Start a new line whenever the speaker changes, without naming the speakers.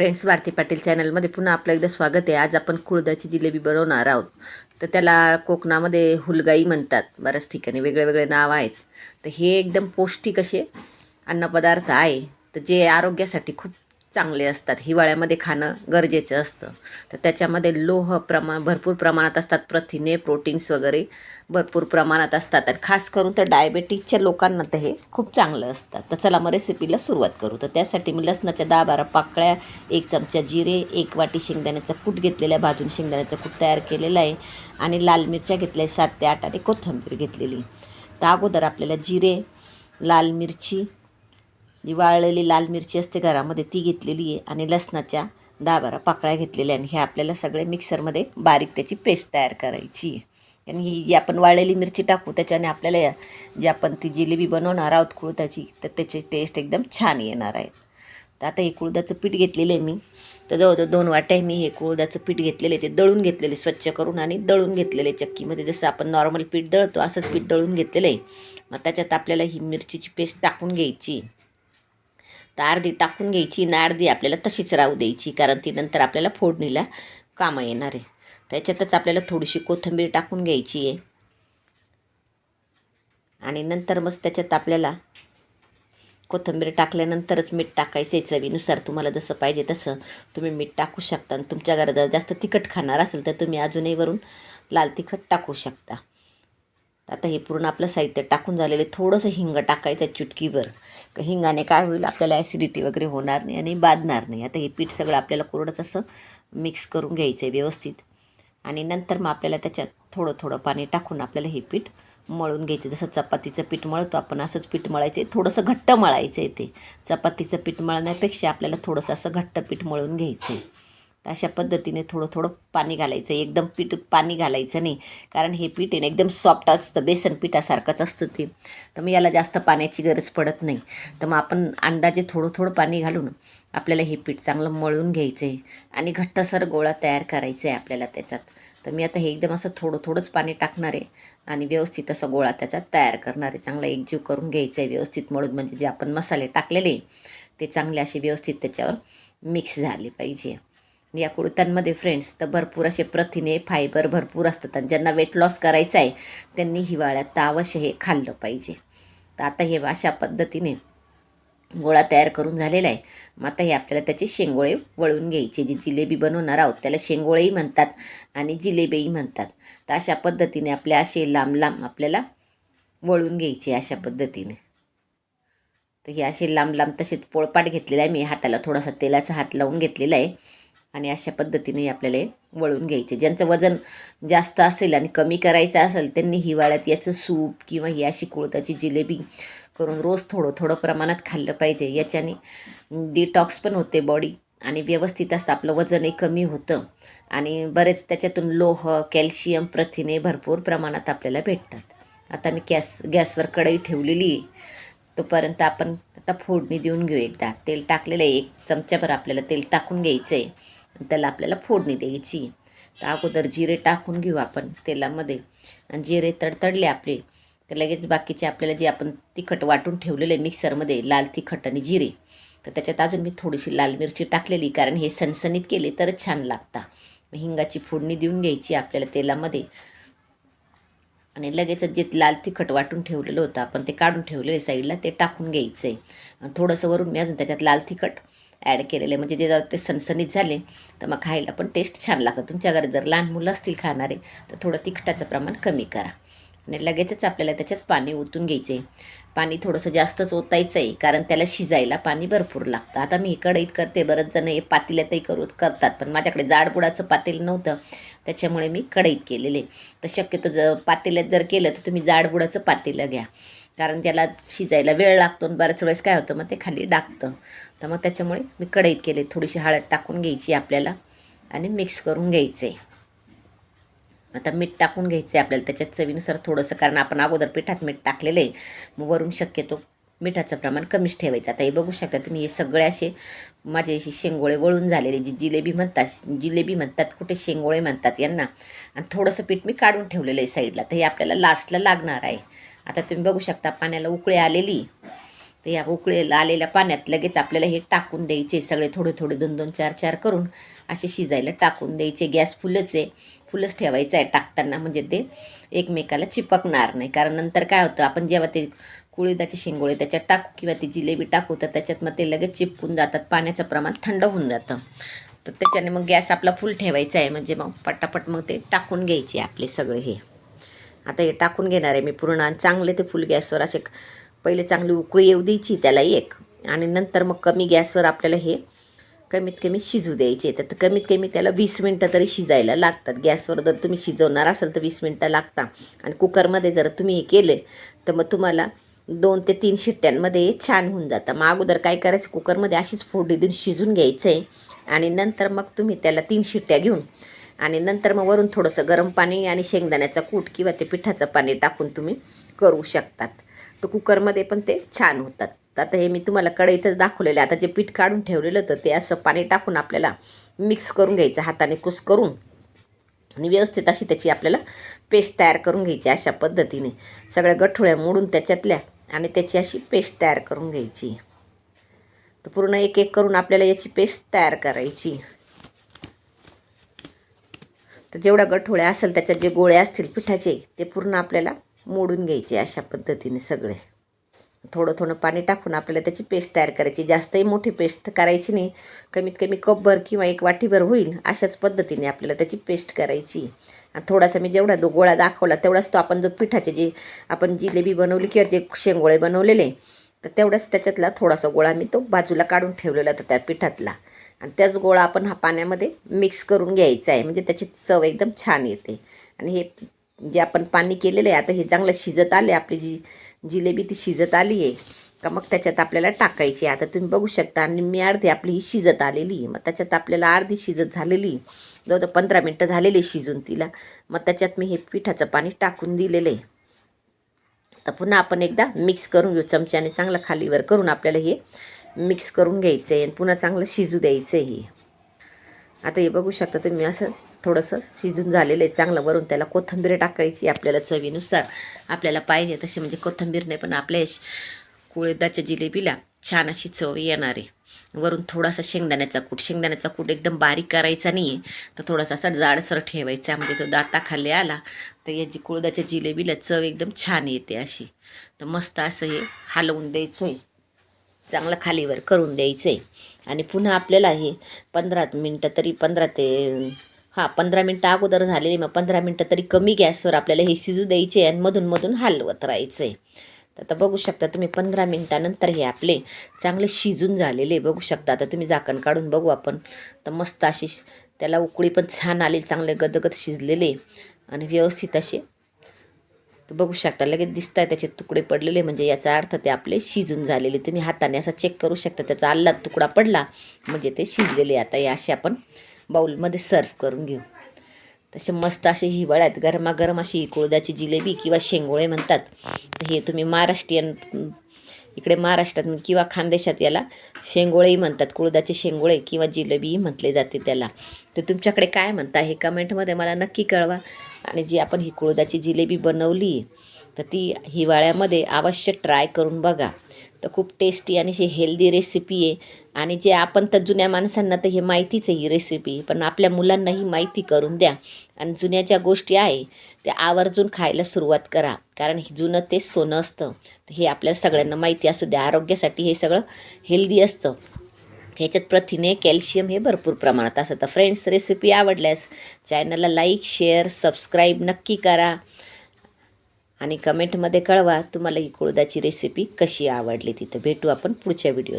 Friends Bharti Patil चॅनलमध्ये पुन्हा आपलं एकदा स्वागत आहे. आज आपण कुळदाची जिलेबी बनवणार आहोत. तर त्याला कोकणामध्ये हुलगाई म्हणतात. बऱ्याच ठिकाणी वेगळे वेगळे नाव आहेत. तर हे एकदम पौष्टिक असे अन्नपदार्थ आहे. तर जे आरोग्यासाठी खूप चांगले असतात. हिवाळ्यामध्ये खाणं गरजेचं असतं. तर त्याच्यामध्ये लोह प्रमाण भरपूर प्रमाणात असतात. प्रथिने प्रोटीन्स वगैरे भरपूर प्रमाणात असतात. आणि खास करून तर डायबेटीजच्या लोकांना तर हे खूप चांगलं असतं. तर चला मग रेसिपीला सुरुवात करू. तर त्यासाठी मी लसणाच्या दहा बारा पाकळ्या एक चमचा जिरे एक वाटी शेंगदाण्याचा कूट घेतलेला आहे. भाजून शेंगदाण्याचा कूट तयार केलेला आहे. आणि लाल मिरच्या घेतल्या आहे सात ते आठ. आणि कोथिंबीर घेतलेली. तर अगोदर आपल्याला जिरे लाल मिरची जी वाळलेली लाल मिरची असते घरामध्ये ती घेतलेली आहे आणि लसणाच्या दहा बारा पाकळ्या घेतलेल्या आणि हे आपल्याला सगळे मिक्सरमध्ये बारीक त्याची पेस्ट तयार करायची आहे. आणि ही जी आपण वाळलेली मिरची टाकू त्याच्याने आपल्याला जी आपण ती जिलेबी बनवणार आहोत कुळदाची तर त्याची टेस्ट एकदम छान येणार आहे. तर आता हे कुळदाचं पीठ घेतलेलं आहे मी. तर जवळजवळ दोन वाट्या मी हे कुळदाचं पीठ घेतलेलं आहे. ते दळून घेतलेले स्वच्छ करून आणि दळून घेतलेले चक्कीमध्ये. जसं आपण नॉर्मल पीठ दळतो असंच पीठ दळून घेतलेलं आहे. मग त्याच्यात आपल्याला ही मिरचीची पेस्ट टाकून घ्यायची तर अर्धी टाकून घ्यायची आणि अर्धी आपल्याला तशीच राहू द्यायची कारण ती नंतर आपल्याला फोडणीला कामं येणार आहे. त्याच्यातच आपल्याला थोडीशी कोथिंबीर टाकून घ्यायची आहे. आणि नंतर मग त्याच्यात आपल्याला कोथिंबीर टाकल्यानंतरच मीठ टाकायचं आहे चवीनुसार. तुम्हाला जसं पाहिजे तसं तुम्ही मीठ टाकू शकता. आणि तुमच्या घरात जर जास्त तिखट खाणार असेल तर तुम्ही अजूनही वरून लाल तिखट टाकू शकता. आता हे पूर्ण आपलं साहित्य टाकून झालेलं आहे. थोडंसं हिंग टाकायचं आहे चुटकीभर. हिंगाने काय होईल आपल्याला ॲसिडिटी वगैरे होणार नाही आणि बाधणार नाही. आता हे पीठ सगळं आपल्याला कोरडंच असं मिक्स करून घ्यायचं आहे व्यवस्थित. आणि नंतर मग आपल्याला त्याच्यात थोडं थोडं पाणी टाकून आपल्याला हे पीठ मळून घ्यायचं जसं चपातीचं पीठ मळतो आपण असंच पीठ मळायचं आहे. थोडंसं घट्ट मळायचं आहे ते. चपातीचं पीठ मळण्यापेक्षा आपल्याला थोडंसं असं घट्ट पीठ मळून घ्यायचं आहे. तर अशा पद्धतीने थोडं थोडं पाणी घालायचं. एकदम पीठ पाणी घालायचं नाही. कारण हे पीठ आहे ना एकदम सॉफ्ट असतं. बेसन पिठासारखंच असतं ते. तर मग याला जास्त पाण्याची गरज पडत नाही. तर मग आपण अंदाजे थोडं थोडं पाणी घालून आपल्याला हे पीठ चांगलं मळून घ्यायचं आहे आणि घट्टसर गोळा तयार करायचा आहे आपल्याला त्याच्यात. तर मी आता हे एकदम असं थोडं थोडंच पाणी टाकणार आहे. आणि व्यवस्थित असं गोळा त्याचा तयार करणार आहे. चांगला एकजीव करून घ्यायचा आहे व्यवस्थित मळून. म्हणजे जे आपण मसाले टाकलेले ते चांगले असे व्यवस्थित त्याच्यावर मिक्स झाले पाहिजे. या कुडत्यांमध्ये फ्रेंड्स तर भरपूर असे प्रथिने फायबर भरपूर असतात आणि ज्यांना वेट लॉस करायचं आहे त्यांनी हिवाळ्यात तर अवश्य हे खाल्लं पाहिजे. तर आता हे अशा पद्धतीने गोळा तयार करून झालेला आहे. मग आता हे आपल्याला त्याचे शेंगोळे वळून घ्यायचे. जी जिलेबी बनवणार आहोत त्याला शेंगोळेही म्हणतात आणि जिलेबीही म्हणतात. तर अशा पद्धतीने आपल्या असे लांब लांब आपल्याला वळून घ्यायचे अशा पद्धतीने. तर हे असे लांब लांब तसेच पोळपाट घेतलेला आहे. मी हाताला थोडासा तेलाचा हात लावून घेतलेला आहे. आणि अशा पद्धतीने आपल्याला हे वळून घ्यायचे. ज्यांचं वजन जास्त असेल आणि कमी करायचं असेल त्यांनी हिवाळ्यात याचं सूप किंवा ही अशी कुळताची जिलेबी करून रोज थोडं थोडं प्रमाणात खाल्लं पाहिजे. याच्याने डिटॉक्स पण होते बॉडी आणि व्यवस्थित असं आपलं वजनही कमी होतं आणि बरेच त्याच्यातून लोह कॅल्शियम प्रथिने भरपूर प्रमाणात आपल्याला भेटतात. आता मी गॅस गॅसवर कढई ठेवलेली आहे. तोपर्यंत आपण आता फोडणी देऊन घेऊ एकदा. तेल टाकलेलं आहे. एक चमच्याभर आपल्याला तेल टाकून घ्यायचं आहे त्याला आपल्याला फोडणी द्यायची. तर अगोदर जिरे टाकून घेऊ आपण तेलामध्ये. आणि जिरे तडतडले आपले तर लगेच बाकीचे आपल्याला जे आपण तिखट वाटून ठेवलेलं आहे मिक्सरमध्ये लाल तिखट आणि जिरे तर त्याच्यात अजून मी थोडीशी लाल मिरची टाकलेली कारण हे सणसणीत केले तरच छान लागता. हिंगाची फोडणी देऊन घ्यायची आपल्याला तेलामध्ये. आणि लगेचच जे लाल तिखट वाटून ठेवलेलं होतं आपण ते काढून ठेवलेलं साईडला ते टाकून घ्यायचं आहे थोडंसं वरून मी अजून त्याच्यात लाल तिखट ॲड केलेलं. आहे म्हणजे जे जर ते सणसणीत झाले तर मग खायला पण टेस्ट छान लागतं तुमच्या घरात जर लहान मुलं असतील खाणारे तर थोडं तिखटाचं प्रमाण कमी करा. आणि लगेचच आपल्याला त्याच्यात पाणी ओतून घ्यायचं आहे पाणी थोडंसं जास्तच ओतायचं आहे कारण त्याला शिजायला पाणी भरपूर लागतं. आता मी कढईत करते बरंच जण हे पातेल्यातही करू करतात पण माझ्याकडे जाडबुडाचं पातेल नव्हतं. त्याच्यामुळे मी कढईत केलेले. तर शक्यतो जर पातेल्यात जर केलं तर तुम्ही जाडबुडाचं पातेलं घ्या. कारण त्याला शिजायला वेळ लागतो आणि बऱ्याच वेळेस काय होतं मग ते खाली डाकतं तर मग त्याच्यामुळे मी कढईत केले. थोडीशी हळद टाकून घ्यायची आपल्याला आणि मिक्स करून घ्यायचं. आहे आता मीठ टाकून घ्यायचं आहे आपल्याला. त्याच्यात चवीनुसार थोडंसं कारण आपण अगोदर पिठात मीठ टाकलेलं आहे मग वरून शक्यतो मिठाचं प्रमाण कमीच ठेवायचं. आता हे बघू शकता तुम्ही हे सगळे असे माझे असे शेंगोळे वळून झालेले जी जिलेबी म्हणतात जिलेबी म्हणतात कुठे शेंगोळे म्हणतात यांना. आणि थोडंसं पीठ मी काढून ठेवलेलं आहे साईडला. तर हे आपल्याला लास्टला लागणार आहे. आता तुम्ही बघू शकता पाण्याला उकळी आलेली. तर या उकळेला आलेल्या पाण्यात लगेच आपल्याला हे टाकून द्यायचे सगळे थोडे थोडे दोन दोन चार चार करून असे शिजायला टाकून द्यायचे. गॅस फुलच आहे. फुलच ठेवायचं आहे टाकताना. म्हणजे ते एकमेकाला चिपकणार नाही. कारण नंतर काय होतं आपण जेव्हा ते कुळीदाचे शेंगोळे त्याच्यात टाकू किंवा ती जिलेबी टाकू तर त्याच्यात मग ते लगेच चिपकून जातात. पाण्याचं प्रमाण थंड होऊन जातं. तर त्याच्याने मग गॅस आपला फुल ठेवायचा आहे. म्हणजे मग पटापट मग ते टाकून घ्यायचे आपले सगळे हे. आता हे टाकून घेणार आहे मी पूर्ण. आणि चांगले ते फुल गॅसवर असे पहिले चांगली उकळी येऊ द्यायची त्याला एक. आणि नंतर मग कमी गॅसवर आपल्याला हे कमीत कमी शिजू द्यायचे. तर कमीत कमी त्याला वीस मिनटं तरी शिजायला लागतात. गॅसवर जर तुम्ही शिजवणार असाल तर वीस मिनटं लागतात आणि कुकरमध्ये जर तुम्ही हे केले तर मग तुम्हाला दोन ते तीन शिट्ट्यांमध्ये हे छान होऊन जातं. मग अगोदर काय करायचं? कुकरमध्ये अशीच फोडणी देऊन शिजून घ्यायचं आहे आणि नंतर मग तुम्ही त्याला तीन शिट्ट्या घेऊन आणि नंतर मग वरून थोडंसं गरम पाणी आणि शेंगदाण्याचा कूट किंवा ते पिठाचं पाणी टाकून तुम्ही करू शकतात. तर कुकरमध्ये पण ते छान होतात. आता हे मी तुम्हाला कढईतच दाखवलेलं आहे. आता जे पीठ काढून ठेवलेलं होतं ते असं पाणी टाकून आपल्याला मिक्स करून घ्यायचं हाताने कुस करून. आणि व्यवस्थित अशी त्याची आपल्याला पेस्ट तयार करून घ्यायची अशा पद्धतीने. सगळ्या गठोळ्या मोडून त्याच्यातल्या आणि त्याची अशी पेस्ट तयार करून घ्यायची. तर पूर्ण एक एक करून आपल्याला याची पेस्ट तयार करायची. तर जेवढ्या गठोळ्या असेल त्याच्यात जे गोळे असतील पिठाचे ते पूर्ण आपल्याला मोडून घ्यायचे अशा पद्धतीने सगळे. थोडं थोडं पाणी टाकून आपल्याला त्याची पेस्ट तयार करायची. जास्तही मोठी पेस्ट करायची नाही. कमीत कमी कपभर किंवा एक वाटीभर होईल अशाच पद्धतीने आपल्याला त्याची पेस्ट करायची. आणि थोडासा मी जेवढा दो गोळा दाखवला तेवढाच तो आपण जो पिठाचे जे आपण जिलेबी बनवली किंवा जे शेंगोळे बनवलेले तर तेवढाच त्याच्यातला थोडासा गोळा मी तो बाजूला काढून ठेवलेला होता त्या पिठातला. आणि त्याच गोळा आपण हा पाण्यामध्ये मिक्स करून घ्यायचा आहे. म्हणजे त्याची चव एकदम छान येते. आणि हे जे आपण पाणी केलेलं आहे आता हे चांगलं शिजत आले आपली जी जिलेबी ती शिजत आली आहे का मग त्याच्यात आपल्याला टाकायची आहे. आता तुम्ही बघू शकता आणि मी अर्धी आपली ही शिजत आलेली मग त्याच्यात आपल्याला अर्धी शिजत झालेली जवळ पंधरा मिनटं झालेली शिजून तिला. मग त्याच्यात मी हे पिठाचं पाणी टाकून दिलेलं आहे. तर पुन्हा आपण एकदा मिक्स करून घेऊ. चमच्याने चांगलं खालीवर करून आपल्याला हे मिक्स करून घ्यायचं आहे आणि पुन्हा चांगलं शिजू द्यायचं आहे हे. आता हे बघू शकता तुम्ही असं थोडंसं शिजून झालेलं आहे चांगलं. वरून त्याला कोथिंबीर टाकायची आपल्याला चवीनुसार. आपल्याला पाहिजे तशी म्हणजे कोथिंबीर नाही पण आपल्या कुळदाच्या जिलेबीला छान अशी चव येणार आहे. वरून थोडासा शेंगदाण्याचा कूट. शेंगदाण्याचा कूट एकदम बारीक करायचा नाही आहे तर थोडासा असा जाडसर ठेवायचा. म्हणजे तो दाताखाली आला तर याची कुळदाच्या जिलेबीला चव एकदम छान येते अशी. तर मस्त असं हे हलवून द्यायचं आहे चांगलं खालीवर करून द्यायचं आहे आणि पुन्हा आपल्याला हे पंधरा मिनटं तरी पंधरा ते हां पंधरा मिनटं अगोदर झालेली मग पंधरा मिनटं तरी कमी गॅसवर आपल्याला हे शिजू द्यायचे आणि मधून मधून हलवत राहायचं आहे तर आता बघू शकता तुम्ही पंधरा मिनटानंतर हे आपले चांगले शिजून झालेले बघू शकता आता तुम्ही झाकण काढून बघू आपण. तर मस्त अशी त्याला उकळी पण छान आली चांगले गदगद शिजलेले. आणि व्यवस्थित असे तर बघू शकता लगेच दिसत आहे त्याचे तुकडे पडलेले म्हणजे याचा अर्थ ते आपले शिजून झालेले. तुम्ही हाताने असा चेक करू शकता त्याचा आल्ला तुकडा पडला म्हणजे ते शिजलेले आता हे असे आपण बाऊलमध्ये सर्व करून घेऊ. तसे मस्त असे हिवाळ्यात गरमागरम अशी कुळदाची जिलेबी किंवा शेंगोळे म्हणतात. तर हे तुम्ही महाराष्ट्रीयन इकडे महाराष्ट्रात किंवा खानदेशात याला शेंगोळेही म्हणतात. कुळदाचे शेंगोळे किंवा जिलेबीही म्हटले जाते त्याला. तर तुमच्याकडे काय म्हणता हे कमेंटमध्ये मला नक्की कळवा. आणि जी आपण ही कुळदाची जिलेबी बनवली तर ती हिवाळ्यामध्ये अवश्य ट्राय करून बघा. तर खूप टेस्टी आणि अशी हेल्दी रेसिपी आहे. आणि जे आपण तर जुन्या माणसांना तर हे माहितीच आहे ही रेसिपी पण आपल्या मुलांनाही माहिती करून द्या. आणि जुन्या ज्या गोष्टी आहे त्या आवर्जून खायला सुरुवात करा. कारण हे जुनं तेच सोनं असतं. तर हे आपल्याला सगळ्यांना माहिती असू द्या. आरोग्यासाठी हे सगळं हेल्दी असतं. ह्याच्यात प्रथिने कॅल्शियम हे भरपूर प्रमाणात. असतं तर फ्रेंड्स रेसिपी आवडल्यास चॅनलला लाईक शेअर सबस्क्राईब नक्की करा. आणि कमेंटमध्ये कळवा तुम्हाला ही कुळदाची रेसिपी कशी आवडली तिथं भेटू आपण पुढच्या व्हिडिओ